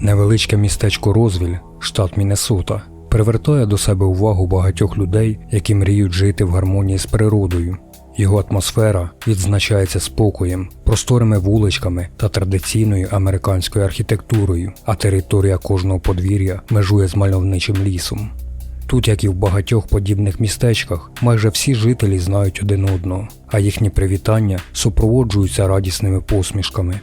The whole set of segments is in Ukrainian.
Невеличке містечко Розвіль, штат Міннесота, привертає до себе увагу багатьох людей, які мріють жити в гармонії з природою. Його атмосфера відзначається спокоєм, просторими вуличками та традиційною американською архітектурою, а територія кожного подвір'я межує з мальовничим лісом. Тут, як і в багатьох подібних містечках, майже всі жителі знають один одного, а їхні привітання супроводжуються радісними посмішками.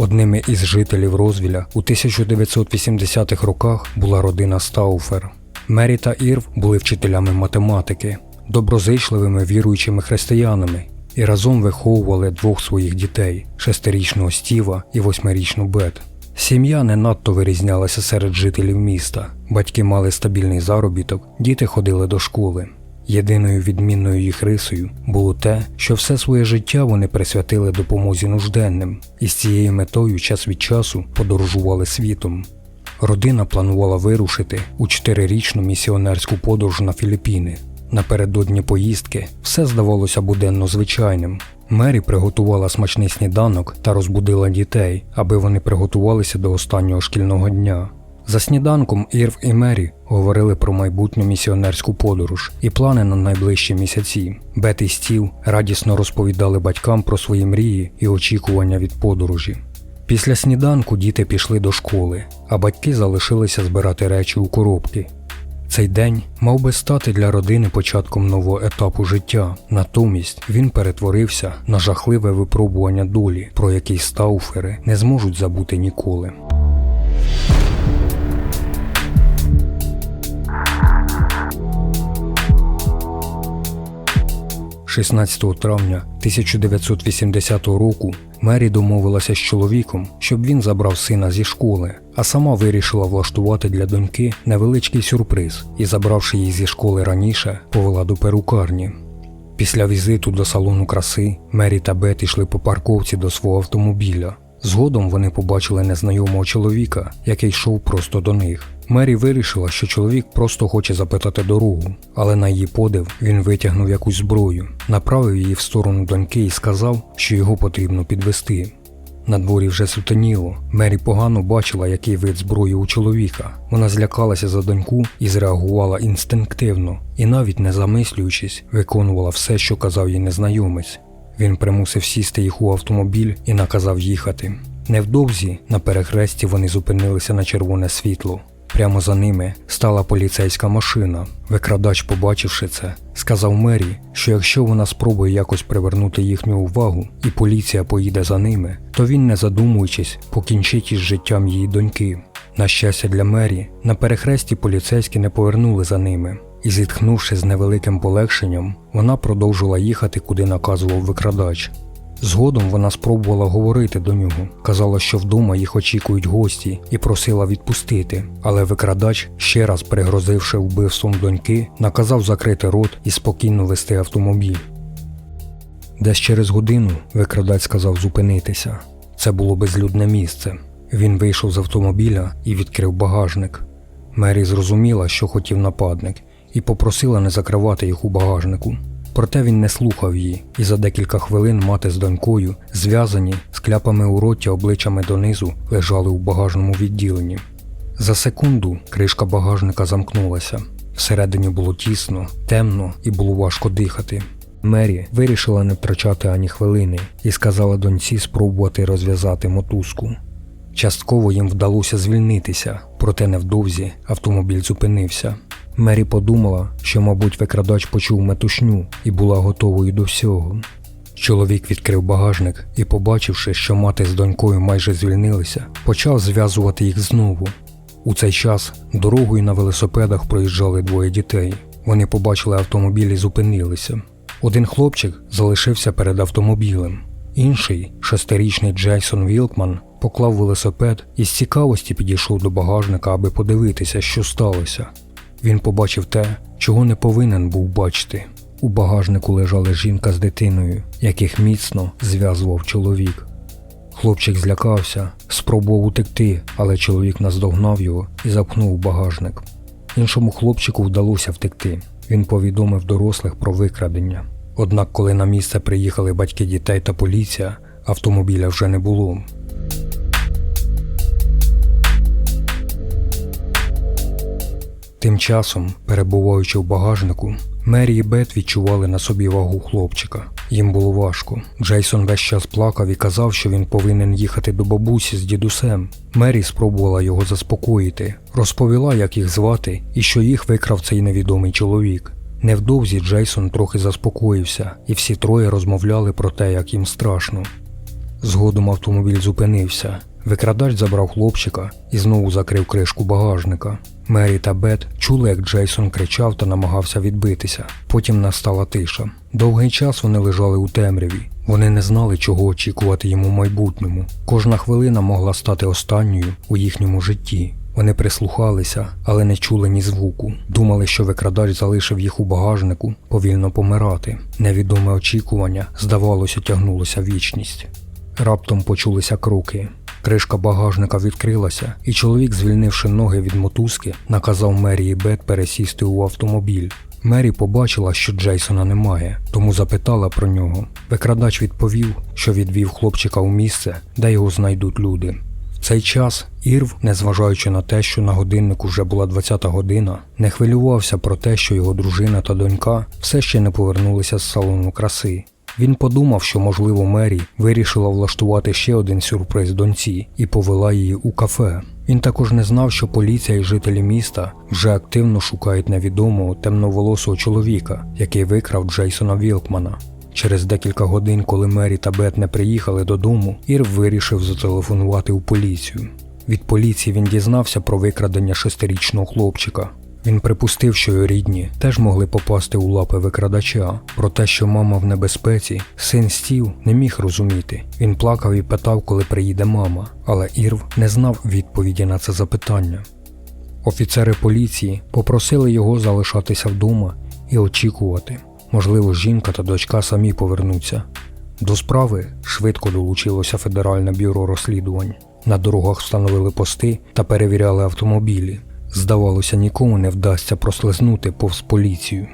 Одними із жителів Розвіля у 1980-х роках була родина Стауфер. Мері та Ірв були вчителями математики, доброзичливими віруючими християнами і разом виховували двох своїх дітей шестирічного Стіва і восьмирічну Бет. Сім'я не надто вирізнялася серед жителів міста. Батьки мали стабільний заробіток, діти ходили до школи. Єдиною відмінною їх рисою було те, що все своє життя вони присвятили допомозі нужденним, і з цією метою час від часу подорожували світом. Родина планувала вирушити у чотирирічну місіонерську подорож на Філіппіни. Напередодні поїздки все здавалося буденно звичайним. Мері приготувала смачний сніданок та розбудила дітей, аби вони приготувалися до останнього шкільного дня. За сніданком Ірв і Мері говорили про майбутню місіонерську подорож і плани на найближчі місяці. Бет і Стів радісно розповідали батькам про свої мрії і очікування від подорожі. Після сніданку діти пішли до школи, а батьки залишилися збирати речі у коробки. Цей день мав би стати для родини початком нового етапу життя. Натомість він перетворився на жахливе випробування долі, про який стауфери не зможуть забути ніколи. 16 травня 1980 року Мері домовилася з чоловіком, щоб він забрав сина зі школи, а сама вирішила влаштувати для доньки невеличкий сюрприз і, забравши її зі школи раніше, повела до перукарні. Після візиту до салону краси Мері та Бет йшли по парковці до свого автомобіля. Згодом вони побачили незнайомого чоловіка, який йшов просто до них. Мері вирішила, що чоловік просто хоче запитати дорогу, але на її подив він витягнув якусь зброю, направив її в сторону доньки і сказав, що його потрібно підвести. На дворі вже сутеніло. Мері погано бачила, який вид зброї у чоловіка. Вона злякалася за доньку і зреагувала інстинктивно, і навіть не замислюючись, виконувала все, що казав їй незнайомець. Він примусив сісти їх у автомобіль і наказав їхати. Невдовзі на перехресті вони зупинилися на червоне світло. Прямо за ними стала поліцейська машина. Викрадач, побачивши це, сказав Мері, що якщо вона спробує якось привернути їхню увагу і поліція поїде за ними, то він, не задумуючись, покінчить із життям її доньки. На щастя для Мері, на перехресті поліцейські не повернули за ними, і, зітхнувши з невеликим полегшенням, вона продовжила їхати, куди наказував викрадач. Згодом вона спробувала говорити до нього, казала, що вдома їх очікують гості, і просила відпустити. Але викрадач, ще раз пригрозивши вбивством доньки, наказав закрити рот і спокійно вести автомобіль. Десь через годину викрадач сказав зупинитися. Це було безлюдне місце. Він вийшов з автомобіля і відкрив багажник. Мері зрозуміла, що хотів нападник, і попросила не закривати їх у багажнику. Проте він не слухав її, і за декілька хвилин мати з донькою, зв'язані з кляпами у роті обличчями донизу, лежали у багажному відділенні. За секунду кришка багажника замкнулася. Всередині було тісно, темно і було важко дихати. Мері вирішила не втрачати ані хвилини і сказала доньці спробувати розв'язати мотузку. Частково їм вдалося звільнитися, проте невдовзі автомобіль зупинився. Мері подумала, що, мабуть, викрадач почув метушню і була готовою до всього. Чоловік відкрив багажник і, побачивши, що мати з донькою майже звільнилися, почав зв'язувати їх знову. У цей час дорогою на велосипедах проїжджали двоє дітей. Вони побачили автомобіль і зупинилися. Один хлопчик залишився перед автомобілем, інший, шестирічний Джейсон Вілкман, поклав велосипед і з цікавості підійшов до багажника, аби подивитися, що сталося. Він побачив те, чого не повинен був бачити. У багажнику лежала жінка з дитиною, яких міцно зв'язував чоловік. Хлопчик злякався, спробував утекти, але чоловік наздогнав його і запхнув багажник. Іншому хлопчику вдалося втекти. Він повідомив дорослих про викрадення. Однак, коли на місце приїхали батьки дітей та поліція, автомобіля вже не було. Тим часом, перебуваючи в багажнику, Мері і Бет відчували на собі вагу хлопчика. Їм було важко. Джейсон весь час плакав і казав, що він повинен їхати до бабусі з дідусем. Мері спробувала його заспокоїти, розповіла, як їх звати і що їх викрав цей невідомий чоловік. Невдовзі Джейсон трохи заспокоївся, і всі троє розмовляли про те, як їм страшно. Згодом автомобіль зупинився. Викрадач забрав хлопчика і знову закрив кришку багажника. Мері та Бет чули, як Джейсон кричав та намагався відбитися. Потім настала тиша. Довгий час вони лежали у темряві. Вони не знали, чого очікувати їм у майбутньому. Кожна хвилина могла стати останньою у їхньому житті. Вони прислухалися, але не чули ні звуку. Думали, що викрадач залишив їх у багажнику повільно помирати. Невідоме очікування, здавалося, тягнулося вічність. Раптом почулися кроки. Кришка багажника відкрилася, і чоловік, звільнивши ноги від мотузки, наказав Мері і Бет пересісти у автомобіль. Мері побачила, що Джейсона немає, тому запитала про нього. Викрадач відповів, що відвів хлопчика у місце, де його знайдуть люди. В цей час Ірв, незважаючи на те, що на годиннику вже була 20-та година, не хвилювався про те, що його дружина та донька все ще не повернулися з салону краси. Він подумав, що, можливо, Мері вирішила влаштувати ще один сюрприз доньці і повела її у кафе. Він також не знав, що поліція і жителі міста вже активно шукають невідомого темноволосого чоловіка, який викрав Джейсона Вілкмана. Через декілька годин, коли Мері та Бет не приїхали додому, Ірв вирішив зателефонувати у поліцію. Від поліції він дізнався про викрадення шестирічного хлопчика. Він припустив, що його рідні теж могли попасти у лапи викрадача. Про те, що мама в небезпеці, син стів не міг розуміти. Він плакав і питав, коли приїде мама, але Ірв не знав відповіді на це запитання. Офіцери поліції попросили його залишатися вдома і очікувати. Можливо, жінка та дочка самі повернуться. До справи швидко долучилося Федеральне бюро розслідувань. На дорогах встановили пости та перевіряли автомобілі. Здавалося, нікому не вдасться прослизнути повз поліцію.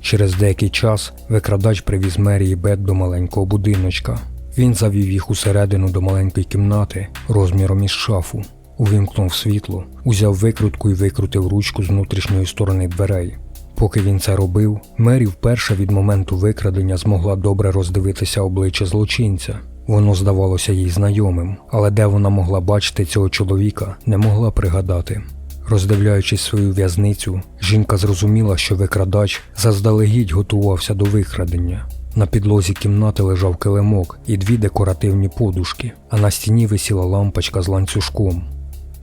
Через деякий час викрадач привіз Мері і Бет до маленького будиночка. Він завів їх усередину до маленької кімнати розміром із шафу, увімкнув світло, узяв викрутку і викрутив ручку з внутрішньої сторони дверей. Поки він це робив, Мері вперше від моменту викрадення змогла добре роздивитися обличчя злочинця. Воно здавалося їй знайомим, але де вона могла бачити цього чоловіка, не могла пригадати. Роздивляючись свою в'язницю, жінка зрозуміла, що викрадач заздалегідь готувався до викрадення. На підлозі кімнати лежав килимок і дві декоративні подушки, а на стіні висіла лампочка з ланцюжком.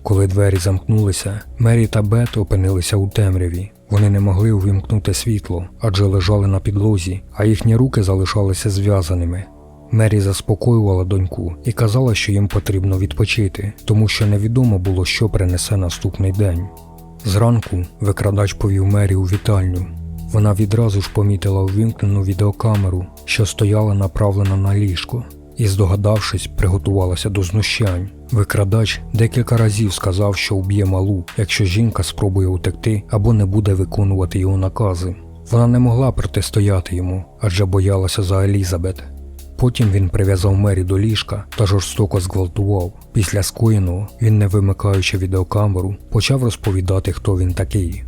Коли двері замкнулися, Мері та Бет опинилися у темряві. Вони не могли увімкнути світло, адже лежали на підлозі, а їхні руки залишалися зв'язаними. Мері заспокоювала доньку і казала, що їм потрібно відпочити, тому що невідомо було, що принесе наступний день. Зранку викрадач повів Мері у вітальню. Вона відразу ж помітила увімкнену відеокамеру, що стояла направлена на ліжко, і, здогадавшись, приготувалася до знущань. Викрадач декілька разів сказав, що вб'є малу, якщо жінка спробує утекти або не буде виконувати його накази. Вона не могла протистояти йому, адже боялася за Елізабет. Потім він прив'язав Мері до ліжка та жорстоко зґвалтував. Після скоєного він, не вимикаючи відеокамеру, почав розповідати, хто він такий.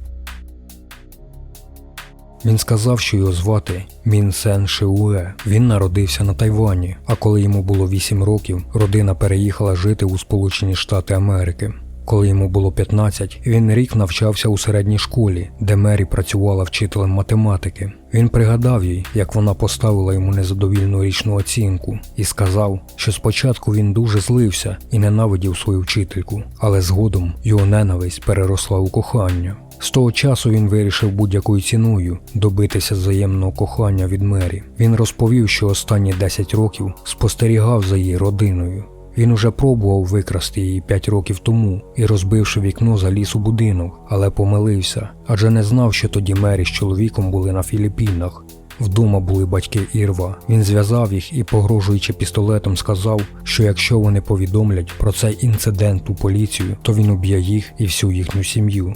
Він сказав, що його звати Мін Сен Шиуе. Він народився на Тайвані, а коли йому було 8 років, родина переїхала жити у Сполучені Штати Америки. Коли йому було 15, він рік навчався у середній школі, де Мері працювала вчителем математики. Він пригадав їй, як вона поставила йому незадовільну річну оцінку, і сказав, що спочатку він дуже злився і ненавидів свою вчительку, але згодом його ненависть переросла у кохання. З того часу він вирішив будь-якою ціною добитися взаємного кохання від Мері. Він розповів, що останні 10 років спостерігав за її родиною. Він уже пробував викрасти її 5 років тому і, розбивши вікно, заліз у будинок, але помилився, адже не знав, що тоді Мері з чоловіком були на Філіппінах. Вдома були батьки Ірва. Він зв'язав їх і, погрожуючи пістолетом, сказав, що якщо вони повідомлять про цей інцидент у поліцію, то він уб'є їх і всю їхню сім'ю.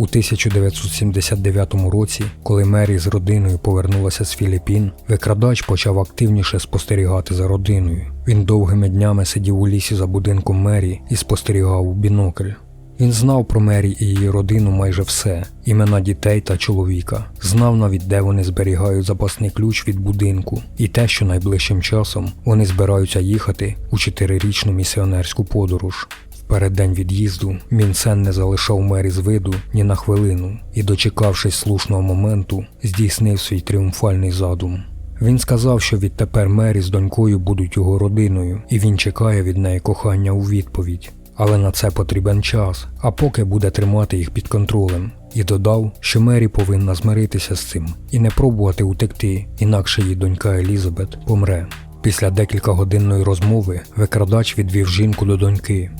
У 1979 році, коли Мері з родиною повернулася з Філіппін, викрадач почав активніше спостерігати за родиною. Він довгими днями сидів у лісі за будинком Мері і спостерігав у бінокль. Він знав про Мері і її родину майже все: імена дітей та чоловіка, знав навіть, де вони зберігають запасний ключ від будинку, і те, що найближчим часом вони збираються їхати у чотирирічну місіонерську подорож. В переддень від'їзду Мінсен не залишав Мері з виду ні на хвилину і, дочекавшись слушного моменту, здійснив свій тріумфальний задум. Він сказав, що відтепер Мері з донькою будуть його родиною, і він чекає від неї кохання у відповідь. Але на це потрібен час, а поки буде тримати їх під контролем. І додав, що Мері повинна змиритися з цим і не пробувати утекти, інакше її донька Елізабет помре. Після декількагодинної розмови викрадач відвів жінку до доньки.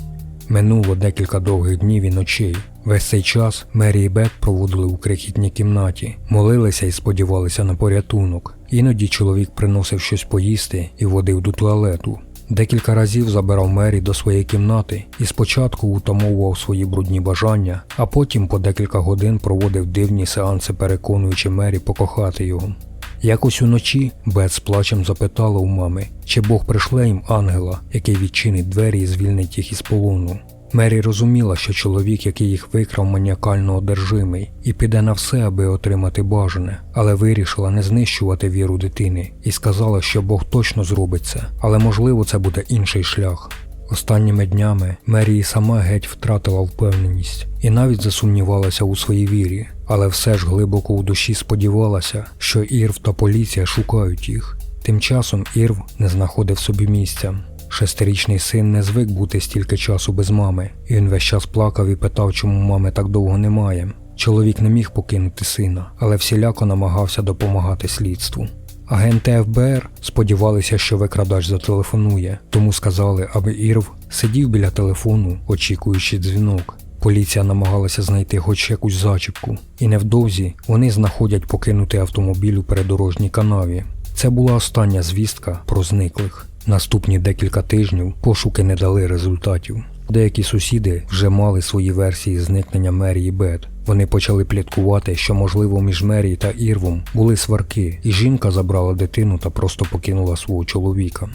Минуло декілька довгих днів і ночей. Весь цей час Мері і Бет проводили у крихітній кімнаті, молилися і сподівалися на порятунок. Іноді чоловік приносив щось поїсти і водив до туалету. Декілька разів забирав Мері до своєї кімнати і спочатку утамовував свої брудні бажання, а потім по декілька годин проводив дивні сеанси, переконуючи Мері покохати його. Якось уночі Бет з плачем запитала у мами, чи Бог пришле їм ангела, який відчинить двері і звільнить їх із полону. Мері розуміла, що чоловік, який їх викрав, маніакально одержимий, і піде на все, аби отримати бажане, але вирішила не знищувати віру дитини і сказала, що Бог точно зробить це, але можливо це буде інший шлях. Останніми днями Мері і сама геть втратила впевненість і навіть засумнівалася у своїй вірі, але все ж глибоко у душі сподівалася, що Ірв та поліція шукають їх. Тим часом Ірв не знаходив собі місця. Шестирічний син не звик бути стільки часу без мами, і він весь час плакав і питав, чому мами так довго немає. Чоловік не міг покинути сина, але всіляко намагався допомагати слідству. Агенти ФБР сподівалися, що викрадач зателефонує, тому сказали, аби Ірв сидів біля телефону, очікуючи дзвінок. Поліція намагалася знайти хоч якусь зачіпку, і невдовзі вони знаходять покинутий автомобіль у передорожній канаві. Це була остання звістка про зниклих. Наступні декілька тижнів пошуки не дали результатів. Деякі сусіди вже мали свої версії зникнення Мері і Бет. Вони почали пліткувати, що можливо між Мері та Ірвом були сварки, і жінка забрала дитину та просто покинула свого чоловіка.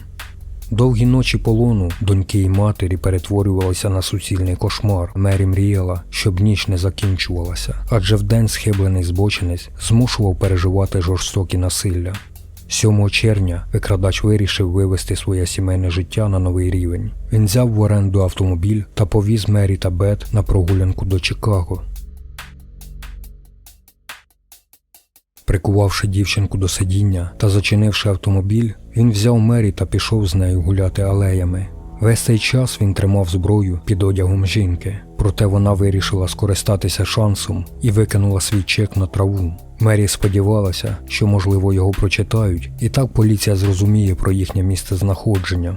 Довгі ночі полону доньки й матері перетворювалися на суцільний кошмар. Мері мріяла, щоб ніч не закінчувалася, адже вдень схиблений збочинець змушував переживати жорстокі насилля. 7 червня викрадач вирішив вивести своє сімейне життя на новий рівень. Він взяв в оренду автомобіль та повіз Мері та Бет на прогулянку до Чикаго. Прикувавши дівчинку до сидіння та зачинивши автомобіль, він взяв Мері та пішов з нею гуляти алеями. Весь цей час він тримав зброю під одягом жінки, проте вона вирішила скористатися шансом і викинула свій чек на траву. Мері сподівалася, що можливо його прочитають, і так поліція зрозуміє про їхнє місце знаходження.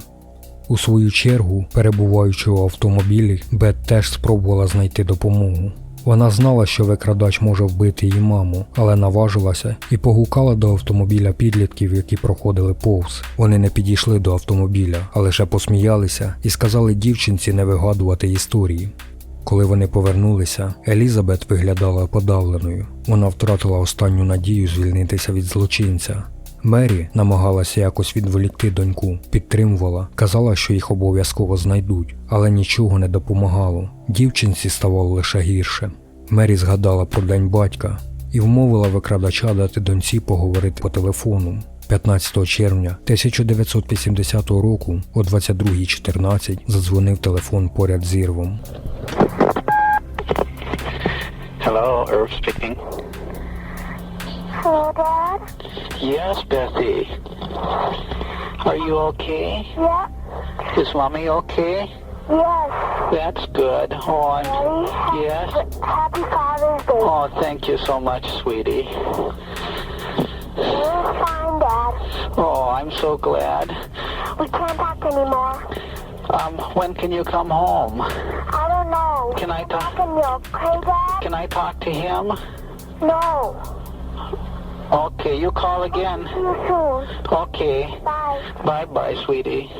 У свою чергу, перебуваючи у автомобілі, Бет теж спробувала знайти допомогу. Вона знала, що викрадач може вбити її маму, але наважилася і погукала до автомобіля підлітків, які проходили повз. Вони не підійшли до автомобіля, а лише посміялися і сказали дівчинці не вигадувати історії. Коли вони повернулися, Елізабет виглядала подавленою. Вона втратила останню надію звільнитися від злочинця. Мері намагалася якось відволікти доньку, підтримувала, казала, що їх обов'язково знайдуть, але нічого не допомагало. Дівчинці ставало лише гірше. Мері згадала про день батька і вмовила викрадача дати доньці поговорити по телефону. 15 червня 1980 року о 22.14 задзвонив телефон поряд з Ірвом. Hello, Irv speaking. Hello, Dad? Yes, Bethy. Are you okay? Yeah. Is mommy okay? Yes. That's good. Oh, I'm. Daddy? Yes. Happy Father's Day. Oh, thank you so much, sweetie. You're fine, Dad. Oh, I'm so glad. We can't talk anymore. Um, when can you come home? I don't know. Can I talk? Can okay, Dad? Can I talk to him? No. Okay, you call again. Okay. Bye. Bye bye, sweetie.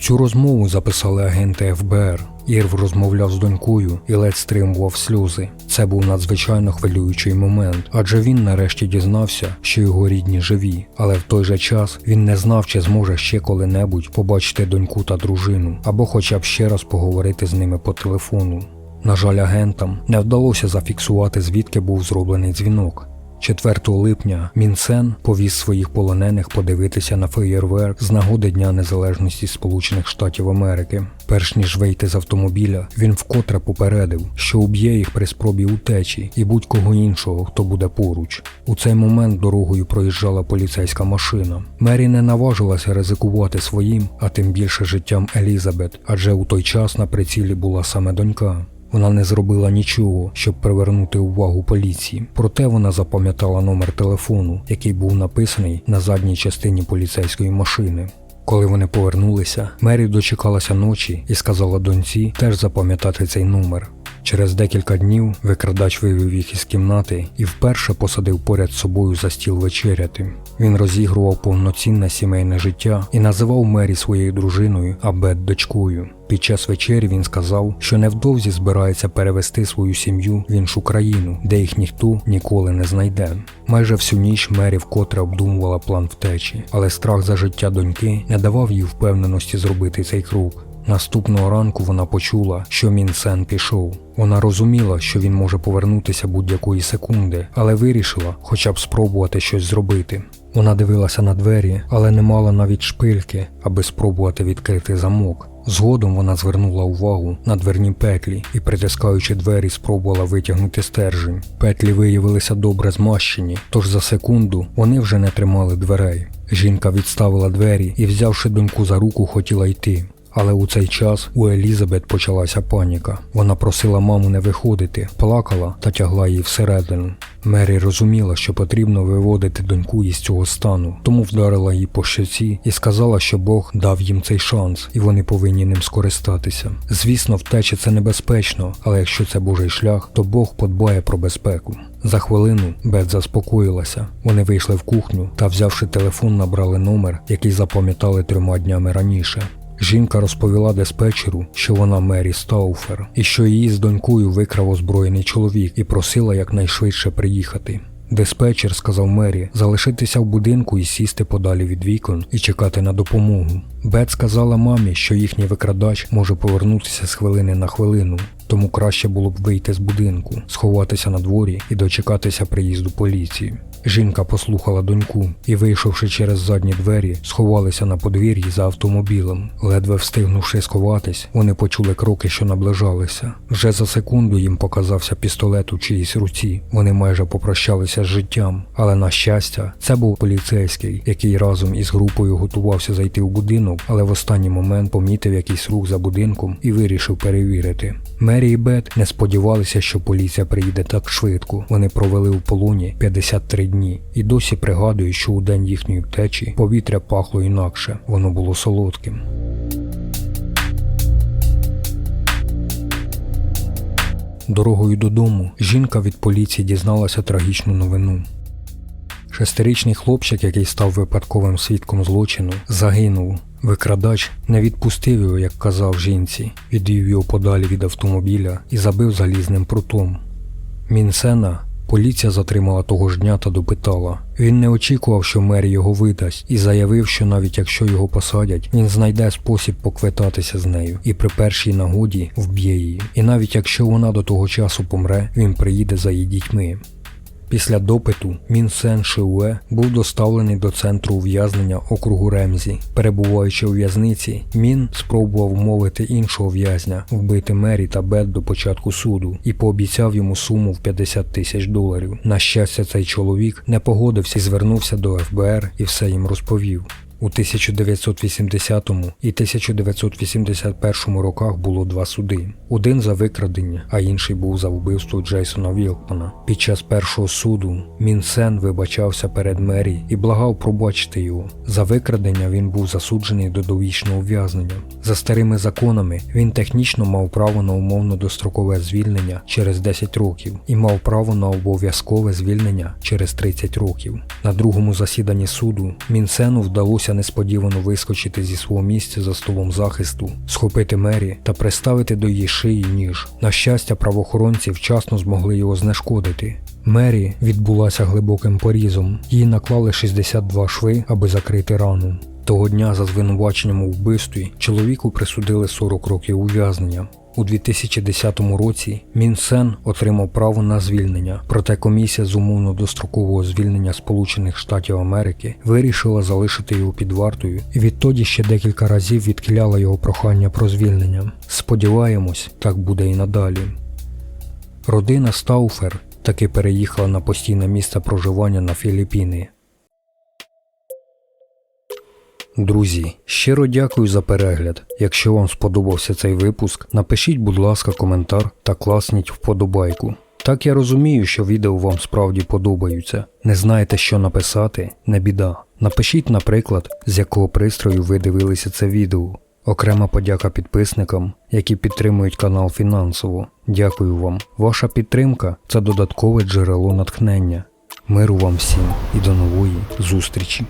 Цю розмову записали агенти ФБР. Ірв розмовляв з донькою і ледь стримував сльози. Це був надзвичайно хвилюючий момент, адже він нарешті дізнався, що його рідні живі. Але в той же час він не знав, чи зможе ще коли-небудь побачити доньку та дружину, або хоча б ще раз поговорити з ними по телефону. На жаль, агентам не вдалося зафіксувати, звідки був зроблений дзвінок. 4 липня Мінсен повіз своїх полонених подивитися на феєрверк з нагоди Дня Незалежності Сполучених Штатів Америки. Перш ніж вийти з автомобіля, він вкотре попередив, що уб'є їх при спробі утечі і будь-кого іншого, хто буде поруч. У цей момент дорогою проїжджала поліцейська машина. Мері не наважилася ризикувати своїм, а тим більше життям Елізабет, адже у той час на прицілі була саме донька. Вона не зробила нічого, щоб привернути увагу поліції. Проте вона запам'ятала номер телефону, який був написаний на задній частині поліцейської машини. Коли вони повернулися, Мері дочекалася ночі і сказала доньці теж запам'ятати цей номер. Через декілька днів викрадач вивів їх із кімнати і вперше посадив поряд з собою за стіл вечеряти. Він розігрував повноцінне сімейне життя і називав Мері своєю дружиною, а Бет дочкою. Під час вечері він сказав, що невдовзі збирається перевести свою сім'ю в іншу країну, де їх ніхто ніколи не знайде. Майже всю ніч Мері вкотре обдумувала план втечі, але страх за життя доньки не давав їй впевненості зробити цей крок. Наступного ранку вона почула, що Мінсен пішов. Вона розуміла, що він може повернутися будь-якої секунди, але вирішила хоча б спробувати щось зробити. Вона дивилася на двері, але не мала навіть шпильки, аби спробувати відкрити замок. Згодом вона звернула увагу на дверні петлі і, притискаючи двері, спробувала витягнути стержень. Петлі виявилися добре змащені, тож за секунду вони вже не тримали дверей. Жінка відставила двері і, взявши доньку за руку, хотіла йти. Але у цей час у Елізабет почалася паніка. Вона просила маму не виходити, плакала та тягла її всередину. Мері розуміла, що потрібно виводити доньку із цього стану, тому вдарила її по щоці і сказала, що Бог дав їм цей шанс, і вони повинні ним скористатися. Звісно, втеча це небезпечно, але якщо це Божий шлях, то Бог подбає про безпеку. За хвилину Бет заспокоїлася. Вони вийшли в кухню та, взявши телефон, набрали номер, який запам'ятали трьома днями раніше. Жінка розповіла диспетчеру, що вона Мері Стауфер, і що її з донькою викрав озброєний чоловік і просила якнайшвидше приїхати. Диспетчер сказав Мері залишитися в будинку і сісти подалі від вікон і чекати на допомогу. Бет сказала мамі, що їхній викрадач може повернутися з хвилини на хвилину, тому краще було б вийти з будинку, сховатися на дворі і дочекатися приїзду поліції. Жінка послухала доньку і, вийшовши через задні двері, сховалися на подвір'ї за автомобілем. Ледве встигнувши сховатись, вони почули кроки, що наближалися. Вже за секунду їм показався пістолет у чиїсь руці. Вони майже попрощалися з життям, але на щастя, це був поліцейський, який разом із групою готувався зайти в будинок, але в останній момент помітив якийсь рух за будинком і вирішив перевірити. Мері і Бет не сподівалися, що поліція приїде так швидко. Вони провели у полоні 53 дні і досі пригадують, що у день їхньої втечі повітря пахло інакше, воно було солодким. Дорогою додому жінка від поліції дізналася трагічну новину. Шестирічний хлопчик, який став випадковим свідком злочину, загинув. Викрадач не відпустив його, як казав жінці, відвів його подалі від автомобіля і забив залізним прутом. Мінсена поліція затримала того ж дня та допитала. Він не очікував, що мер його видасть, і заявив, що навіть якщо його посадять, він знайде спосіб поквитатися з нею і при першій нагоді вб'є її. І навіть якщо вона до того часу помре, він приїде за її дітьми. Після допиту Мін Сен Шиуе був доставлений до центру ув'язнення округу Ремзі. Перебуваючи у в'язниці, Мін спробував мовити іншого в'язня вбити Мері та Бет до початку суду і пообіцяв йому суму в 50 тисяч доларів. На щастя, цей чоловік не погодився і звернувся до ФБР і все їм розповів. У 1980 і 1981 роках було два суди: один за викрадення, а інший був за вбивство Джейсона Вілкмана. Під час першого суду Мінсен вибачався перед Мері і благав пробачити його. За викрадення він був засуджений до довічного ув'язнення. За старими законами він технічно мав право на умовно дострокове звільнення через 10 років і мав право на обов'язкове звільнення через 30 років. На другому засіданні суду Мінсену вдалося вдалося несподівано вискочити зі свого місця за столом захисту, схопити Мері та приставити до її шиї ніж. На щастя, правоохоронці вчасно змогли його знешкодити. Мері відбулася глибоким порізом. Їй наклали 62 шви, аби закрити рану. Того дня за звинуваченням у вбивстві чоловіку присудили 40 років ув'язнення. У 2010 році Мін Сен отримав право на звільнення, проте комісія з умовно дострокового звільнення Сполучених Штатів Америки вирішила залишити його під вартою і відтоді ще декілька разів відхиляла його прохання про звільнення. Сподіваємось, так буде і надалі. Родина Стауфер таки переїхала на постійне місце проживання на Філіппіни. Друзі, щиро дякую за перегляд. Якщо вам сподобався цей випуск, напишіть, будь ласка, коментар та класніть вподобайку. Так я розумію, що відео вам справді подобаються. Не знаєте, що написати? Не біда. Напишіть, наприклад, з якого пристрою ви дивилися це відео. Окрема подяка підписникам, які підтримують канал фінансово. Дякую вам. Ваша підтримка це додаткове джерело натхнення. Миру вам всім і до нової зустрічі!